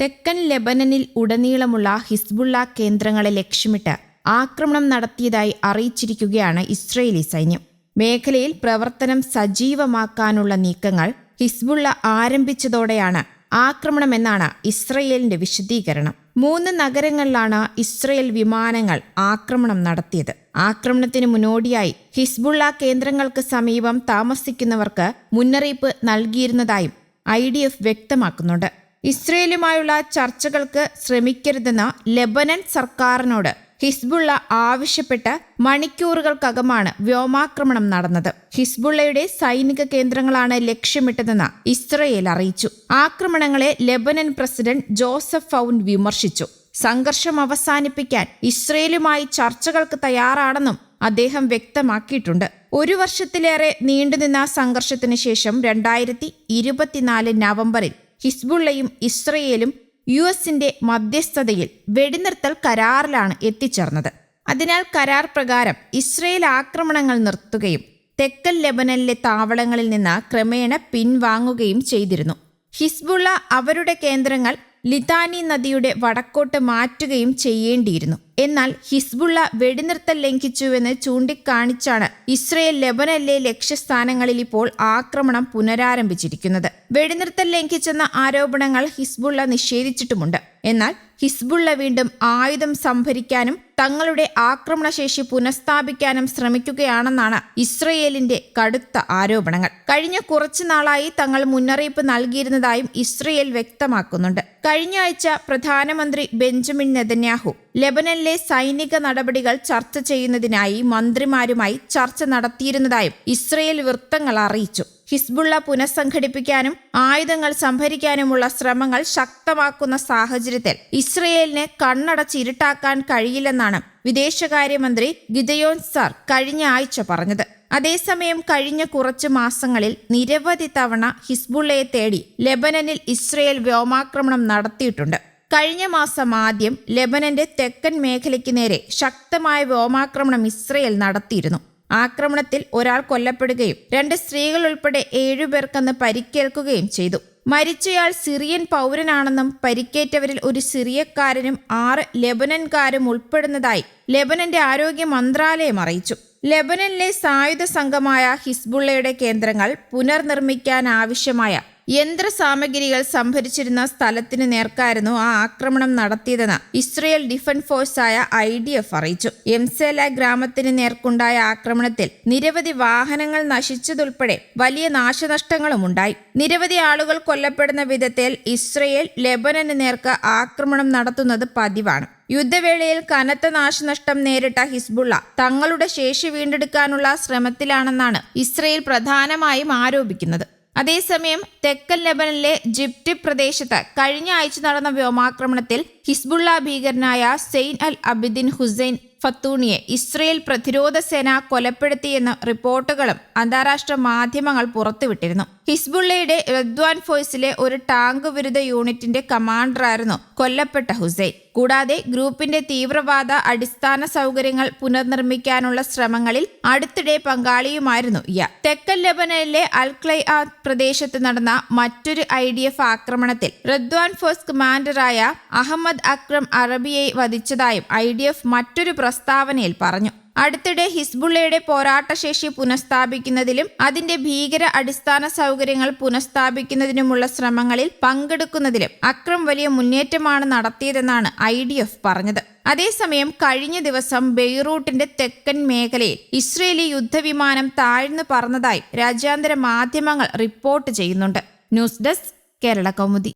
തെക്കൻ ലെബനനിൽ ഉടനീളമുള്ള ഹിസ്ബുള്ള കേന്ദ്രങ്ങളെ ലക്ഷ്യമിട്ട് ആക്രമണം നടത്തിയതായി അറിയിച്ചിരിക്കുകയാണ് ഇസ്രയേലി സൈന്യം. മേഖലയിൽ പ്രവർത്തനം സജീവമാക്കാനുള്ള നീക്കങ്ങൾ ഹിസ്ബുള്ള ആരംഭിച്ചതോടെയാണ് ആക്രമണമെന്നാണ് ഇസ്രയേലിന്റെ വിശദീകരണം. മൂന്ന് നഗരങ്ങളിലാണ് ഇസ്രയേൽ വിമാനങ്ങൾ ആക്രമണം നടത്തിയത്. ആക്രമണത്തിന് മുന്നോടിയായി ഹിസ്ബുള്ള കേന്ദ്രങ്ങൾക്ക് സമീപം താമസിക്കുന്നവർക്ക് മുന്നറിയിപ്പ് നൽകിയിരുന്നതായും ഐ വ്യക്തമാക്കുന്നുണ്ട്. ഇസ്രയേലുമായുള്ള ചർച്ചകൾക്ക് ശ്രമിക്കരുതെന്ന് ലെബനൻ സർക്കാരിനോട് ഹിസ്ബുള്ള ആവശ്യപ്പെട്ട് മണിക്കൂറുകൾക്കകമാണ് വ്യോമാക്രമണം നടന്നത്. ഹിസ്ബുള്ളയുടെ സൈനിക കേന്ദ്രങ്ങളാണ് ലക്ഷ്യമിട്ടതെന്ന് ഇസ്രയേൽ അറിയിച്ചു. ആക്രമണങ്ങളെ ലെബനൻ പ്രസിഡന്റ് ജോസഫ് ഫൗൻ വിമർശിച്ചു. സംഘർഷം അവസാനിപ്പിക്കാൻ ഇസ്രയേലുമായി ചർച്ചകൾക്ക് തയ്യാറാണെന്നും അദ്ദേഹം വ്യക്തമാക്കിയിട്ടുണ്ട്. ഒരു വർഷത്തിലേറെ നീണ്ടുനിന്ന സംഘർഷത്തിന് ശേഷം രണ്ടായിരത്തി ഇരുപത്തിനാല് നവംബറിൽ ഹിസ്ബുള്ളയും ഇസ്രയേലും യു എസിന്റെ മധ്യസ്ഥതയിൽ വെടിനിർത്തൽ കരാറിലാണ് എത്തിച്ചേർന്നത്. അതിനാൽ കരാർ പ്രകാരം ഇസ്രയേൽ ആക്രമണങ്ങൾ നിർത്തുകയും തെക്കൻ ലെബനനിലെ താവളങ്ങളിൽ നിന്ന് ക്രമേണ പിൻവാങ്ങുകയും ചെയ്തിരുന്നു. ഹിസ്ബുള്ള അവരുടെ കേന്ദ്രങ്ങൾ ലിതാനി നദിയുടെ വടക്കോട്ട് മാറ്റുകയും ചെയ്യേണ്ടിയിരുന്നു. എന്നാൽ ഹിസ്ബുള്ള വെടിനിർത്തൽ ലംഘിച്ചുവെന്ന് ചൂണ്ടിക്കാണിച്ചാണ് ഇസ്രയേൽ ലെബനനിലെ ലക്ഷ്യസ്ഥാനങ്ങളിൽ ഇപ്പോൾ ആക്രമണം പുനരാരംഭിച്ചിരിക്കുന്നത്. വെടിനിർത്തൽ ലംഘിച്ചെന്ന ആരോപണങ്ങൾ ഹിസ്ബുള്ള നിഷേധിച്ചിട്ടുമുണ്ട്. എന്നാൽ ഹിസ്ബുള്ള വീണ്ടും ആയുധം സംഭരിക്കാനും തങ്ങളുടെ ആക്രമണശേഷി പുനഃസ്ഥാപിക്കാനും ശ്രമിക്കുകയാണെന്നാണ് ഇസ്രയേലിന്റെ കടുത്ത ആരോപണങ്ങൾ. കഴിഞ്ഞ കുറച്ചു നാളായി തങ്ങൾ മുന്നറിയിപ്പ് നൽകിയിരുന്നതായും ഇസ്രയേൽ വ്യക്തമാക്കുന്നുണ്ട്. കഴിഞ്ഞ ആഴ്ച പ്രധാനമന്ത്രി ബെഞ്ചമിൻ നെതന്യാഹു ലെബനനിലെ സൈനിക നടപടികൾ ചർച്ച ചെയ്യുന്നതിനായി മന്ത്രിമാരുമായി ചർച്ച നടത്തിയിരുന്നതായും ഇസ്രയേൽ വൃത്തങ്ങൾ അറിയിച്ചു. ഹിസ്ബുള്ള പുനഃസംഘടിപ്പിക്കാനും ആയുധങ്ങൾ സംഭരിക്കാനുമുള്ള ശ്രമങ്ങൾ ശക്തമാക്കുന്ന സാഹചര്യത്തിൽ ഇസ്രയേലിനെ കണ്ണടച്ചിരുട്ടാക്കാൻ കഴിയില്ലെന്നാണ് വിദേശകാര്യമന്ത്രി ഗിദയോൻ സാർ കഴിഞ്ഞ ആഴ്ച പറഞ്ഞത്. അതേസമയം കഴിഞ്ഞ കുറച്ച് മാസങ്ങളിൽ നിരവധി തവണ ഹിസ്ബുള്ളയെ തേടി ലെബനനിൽ ഇസ്രയേൽ വ്യോമാക്രമണം നടത്തിയിട്ടുണ്ട്. കഴിഞ്ഞ മാസം ആദ്യം ലെബനന്റെ തെക്കൻ മേഖലയ്ക്ക് നേരെ ശക്തമായ വ്യോമാക്രമണം ഇസ്രയേൽ നടത്തിയിരുന്നു. ആക്രമണത്തിൽ ഒരാൾ കൊല്ലപ്പെടുകയും രണ്ട് സ്ത്രീകൾ ഉൾപ്പെടെ ഏഴുപേർക്കെന്ന് പരിക്കേൽക്കുകയും ചെയ്തു. മരിച്ചയാൾ സിറിയൻ പൗരനാണെന്നും പരിക്കേറ്റവരിൽ ഒരു സിറിയക്കാരനും ആറ് ലെബനൻകാരും ഉൾപ്പെടുന്നതായി ലെബനന്റെ ആരോഗ്യ മന്ത്രാലയം അറിയിച്ചു. ലെബനനിലെ സായുധ സംഘമായ ഹിസ്ബുള്ളയുടെ കേന്ദ്രങ്ങൾ പുനർനിർമ്മിക്കാനാവശ്യമായ യന്ത്ര സാമഗ്രികൾ സംഭരിച്ചിരുന്ന സ്ഥലത്തിന് നേർക്കായിരുന്നു ആ ആക്രമണം നടത്തിയതെന്ന് ഇസ്രയേൽ ഡിഫൻസ് ഫോഴ്സായ ഐ ഡി എഫ് അറിയിച്ചു. എംസേല ഗ്രാമത്തിന് നേർക്കുണ്ടായ ആക്രമണത്തിൽ നിരവധി വാഹനങ്ങൾ നശിച്ചതുൾപ്പെടെ വലിയ നാശനഷ്ടങ്ങളും ഉണ്ടായി. നിരവധി ആളുകൾ കൊല്ലപ്പെടുന്ന വിധത്തിൽ ഇസ്രയേൽ ലെബനന് നേർക്ക് ആക്രമണം നടത്തുന്നത് പതിവാണ്. യുദ്ധവേളയിൽ കനത്ത നാശനഷ്ടം നേരിട്ട ഹിസ്ബുള്ള തങ്ങളുടെ ശേഷി വീണ്ടെടുക്കാനുള്ള ശ്രമത്തിലാണെന്നാണ് ഇസ്രയേൽ പ്രധാനമായും ആരോപിക്കുന്നത്. അതേസമയം തെക്കൻ ലെബനനിലെ ജിപ്റ്റ് പ്രദേശത്ത് കഴിഞ്ഞ ആഴ്ച നടന്ന വ്യോമാക്രമണത്തിൽ ഹിസ്ബുള്ള ഭീകരനായ സെയ്ൻ അൽ അബിദിൻ ഹുസൈൻ ഫത്തൂണിയെ ഇസ്രയേൽ പ്രതിരോധ സേന കൊലപ്പെടുത്തിയെന്ന റിപ്പോർട്ടുകളും അന്താരാഷ്ട്ര മാധ്യമങ്ങൾ പുറത്തുവിട്ടിരുന്നു. ഹിസ്ബുള്ളയുടെ റദ്വാൻ ഫോഴ്സിലെ ഒരു ടാങ്ക് വിരുദ്ധ യൂണിറ്റിന്റെ കമാൻഡറായിരുന്നു കൊല്ലപ്പെട്ട ഹുസൈൻ. കൂടാതെ ഗ്രൂപ്പിന്റെ തീവ്രവാദ അടിസ്ഥാന സൗകര്യങ്ങൾ പുനർനിർമ്മിക്കാനുള്ള ശ്രമങ്ങളിൽ അടുത്തിടെ പങ്കാളിയുമായിരുന്നു ഇയാൾ. തെക്കൻ ലെബനനിലെ അൽക്ലൈ പ്രദേശത്ത് നടന്ന മറ്റൊരു ഐ ഡി എഫ് ആക്രമണത്തിൽ റദ്വാൻ ഫോഴ്സ് കമാൻഡറായ അഹമ്മദ് അക്രം അറബിയെ വധിച്ചതായും ഐ ഡി എഫ് മറ്റൊരു പ്രസ്താവനയിൽ പറഞ്ഞു. അടുത്തിടെ ഹിസ്ബുള്ളയുടെ പോരാട്ടശേഷി പുനഃസ്ഥാപിക്കുന്നതിലും അതിന്റെ ഭീകര അടിസ്ഥാന സൗകര്യങ്ങൾ പുനഃസ്ഥാപിക്കുന്നതിനുമുള്ള ശ്രമങ്ങളിൽ പങ്കെടുക്കുന്നതിലും അക്രം വലിയ മുന്നേറ്റമാണ് നടത്തിയതെന്നാണ് ഐ ഡി എഫ് പറഞ്ഞത്. അതേസമയം കഴിഞ്ഞ ദിവസം ബെയ്റൂട്ടിന്റെ തെക്കൻ മേഖലയിൽ ഇസ്രയേലി യുദ്ധവിമാനം താഴ്ന്നു പറന്നതായി രാജ്യാന്തര മാധ്യമങ്ങൾ റിപ്പോർട്ട് ചെയ്യുന്നുണ്ട്. News desk Kerala Kaumudi.